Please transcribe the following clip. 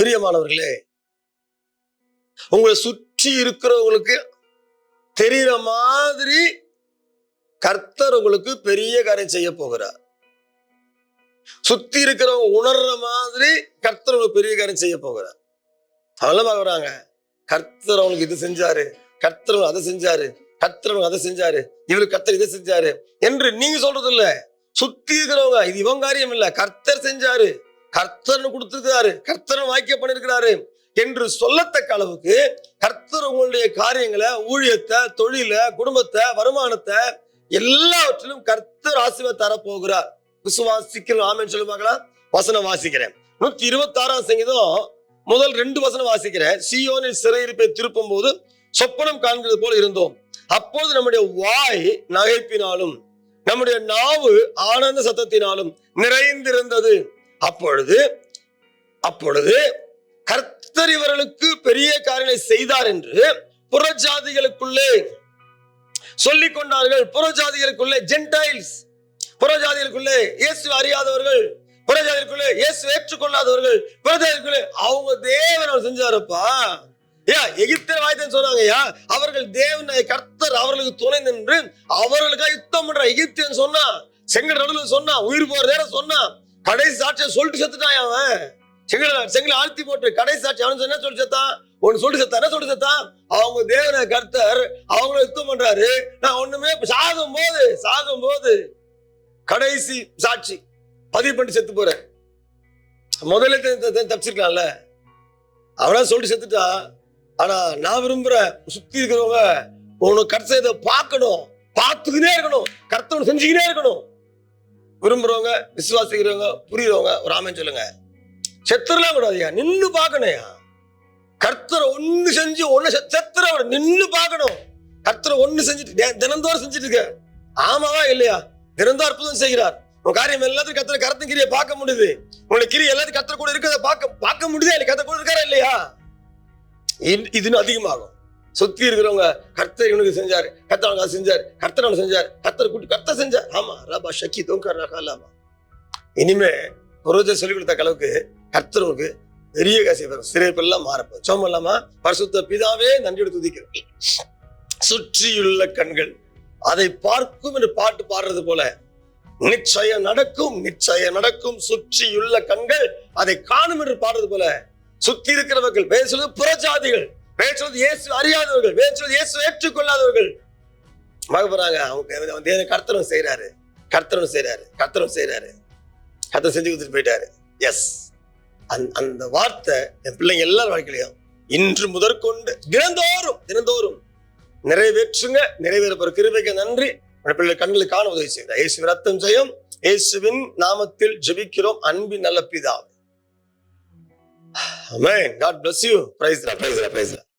பிரியமானவர்களே உங்களை சுற்றி இருக்கிறவங்களுக்கு தெரிகிற மாதிரி கர்த்தர் உங்களுக்கு பெரிய காரியம் செய்ய போகிறார். சுத்தி இருக்கிறவங்க உணர்ற மாதிரி கர்த்தர் உங்களுக்கு பெரிய காரியம் செய்ய போகிறார். அதெல்லாம் பார்க்குறாங்க கர்த்தர் அவங்களுக்கு இது செஞ்சாரு கர்த்தர் அதை செஞ்சாரு கர்த்தர் அதை செஞ்சாரு இவருக்கு கர்த்தர் இதை செஞ்சாரு என்று நீங்க சொல்றது இல்ல சுத்தி இருக்கிறவங்க இது இவன் காரியம் இல்ல. கர்த்தர் செஞ்சாரு. கர்த்தர் கொடுத்திருக்கிறாரு. கர்த்தர் வாக்கிய பண்ணிருக்கிறாரு என்று சொல்லத்தக்க அளவுக்கு கர்த்தர் உங்களுடைய காரியங்களை ஊழியத்தை தொழில குடும்பத்தை வருமானத்தை எல்லாவற்றிலும் கர்த்தர் ஆசீர்வாத தரப்போகிறார். விசுவாசிக்கிறோம். ஆமென்னு சொல்லி பார்க்கலாம் வசனம் வாசிக்கிறேன். நூத்தி இருபத்தி ஆறாம் சங்கீதம் முதல் ரெண்டு வசனம் வாசிக்கிறேன். சியோனில் சிறையிருப்பை திருப்பும் போது சொப்பனம் காண்கிறது போல இருந்தோம். அப்போது நம்முடைய வாய் நகைப்பினாலும் நம்முடைய நாவு ஆனந்த சத்தத்தினாலும் நிறைந்திருந்தது. அப்பொழுது அப்பொழுது கர்த்தர் இவர்களுக்கு பெரிய காரியங்களை செய்தார் என்று புறஜாதிகளுக்குள்ளே சொல்லிக் கொண்டார்கள். புறஜாதிகளுக்குள்ளே ஜென்டைல்ஸ் புறஜாதிகளுக்குள்ளே இயேசு அறியாதவர்கள் புறஜாதிகளுக்குள்ளே இயேசு ஏற்றுக்கொள்ளாதவர்கள் புறஜாதிகளுக்குள்ளே அவங்க தேவன் அவர் செஞ்சாருப்பா. ஏன் எகிப்தர் வாய்த்தேன்னு சொன்னாங்கய்யா அவர்கள் தேவனை கர்த்தர் அவர்களுக்கு துணை நின்று அவர்களுக்காக யுத்தம் பண்ற எகிப்தியன் சொன்னா செங்கல் நடுவில் சொன்னா உயிர் போற நேரம் சொன்னா கடைசி சாட்சியை சொல்லிட்டு செத்துட்டான் அவன் செங்கல செங்கல ஆழ்த்தி போட்டு கடைசி சாட்சி அவன் என்ன சொல்லி செத்தான்? ஒன்னு சொல்லிட்டு செத்தான் என்ன சொல்லிட்டு செத்தான்? அவங்க தேவன கர்த்தர் அவங்கள யுத்தம் பண்றாரு. நான் ஒண்ணுமே சாகும் போது சாகும் போது கடைசி சாட்சி பதிவு பண்ணிட்டு செத்து போறேன். முதல்ல தப்பிச்சிருக்கலாம்ல. அவனா சொல்லிட்டு செத்துட்டா ஆனா நான் விரும்புறேன் சுத்தி இருக்கிறவங்க உனக்கு கடைசி இதை பார்க்கணும். பார்த்துக்கினே இருக்கணும். கர்த்தவன் செஞ்சுக்கினே இருக்கணும். விரும்புறவங்க விசுவாசிக்கிறவங்க புரியுறவங்க ஒரு ஆமென் சொல்லுங்க. செத்துடலாம் கூடாதுயா நின்று பார்க்கணும்யா. கர்த்தரை ஒன்று செஞ்சு ஒன்று செத்துற நின்று பார்க்கணும். கர்த்தரை ஒன்று செஞ்சுட்டு தினந்தோறும் செஞ்சுட்டு இருக்க. ஆமாவா இல்லையா? தினந்தோ அற்புதம் செய்கிறார். உன் காரியம் எல்லாத்தையும் கத்திர கருத்து கிரியை பார்க்க முடியுது. உன்னுடைய கிரி எல்லாத்தையும் கத்திர கூட இருக்கிறத பார்க்க பார்க்க முடியுதா இல்லை கர்த்தர் கூட இருக்காரா இல்லையா? இது- இது இன்னும் அதிகமாகும். சுத்தி இருக்கிறவங்க கர்த்தர் இவனுக்கு செஞ்சார் கர்த்தர் அவனுக்கு செஞ்சார் கர்த்தர் அவனுக்கு செஞ்சார் கர்த்தர் கூட்டி கர்த்தர் செஞ்சார் ஆமா ராபா ஷக்கி தோங்கர் ரகாலாமா இனிமே புரோஜர் சொல்லிக் கொடுத்த அளவுக்கு கர்த்தர் உனக்கு பெரிய காசி வரும் சிறைப்பெல்லாம் மாறப்போம் சோமல்லாமா பரிசுத்த பிதாவே நன்றியோடு துதிக்கிறோம் சுற்றியுள்ள கண்கள் அதை பார்க்கும் என்று பாட்டு பாடுறது போல நிச்சயம் நடக்கும் நிச்சயம் நடக்கும். சுற்றியுள்ள கண்கள் அதை காணும் என்று பாடுறது போல சுத்தி இருக்கிறவர்கள் பேசுவது புறஜாதிகள் பேசுவது இயேசு அறியாதவர்கள் பேசுவது இயேசு ஏற்றுக்கொள்ளாதவர்கள். மக போறாங்க. அவங்க அவங்க கர்த்தரும் செய்யறாரு கர்த்தரும் செய்யறாரு கர்த்தரும் செய்யறாரு கர்த்தர் செஞ்சு கொடுத்துட்டு போயிட்டாரு. எஸ் அந் அந்த வார்த்தை என் பிள்ளைங்க எல்லாரும் வாழ்க்கையிலையும் இன்று முதற்கொண்டு தினந்தோறும் தினந்தோறும் நிறைவேற்றுங்க நிறைவேறப்பற கிருபைக்கு நன்றி. உடைய பிள்ளை கண்களுக்கு காண உதவி செய்கிறார் இயேசு ரத்தம் ஜெயம் இயேசுவின் நாமத்தில் ஜெபிக்கிறோம். அன்பின் நல்ல பிதாவே. Amen. God bless you. Praise the Lord. Praise the Lord. Praise the Lord.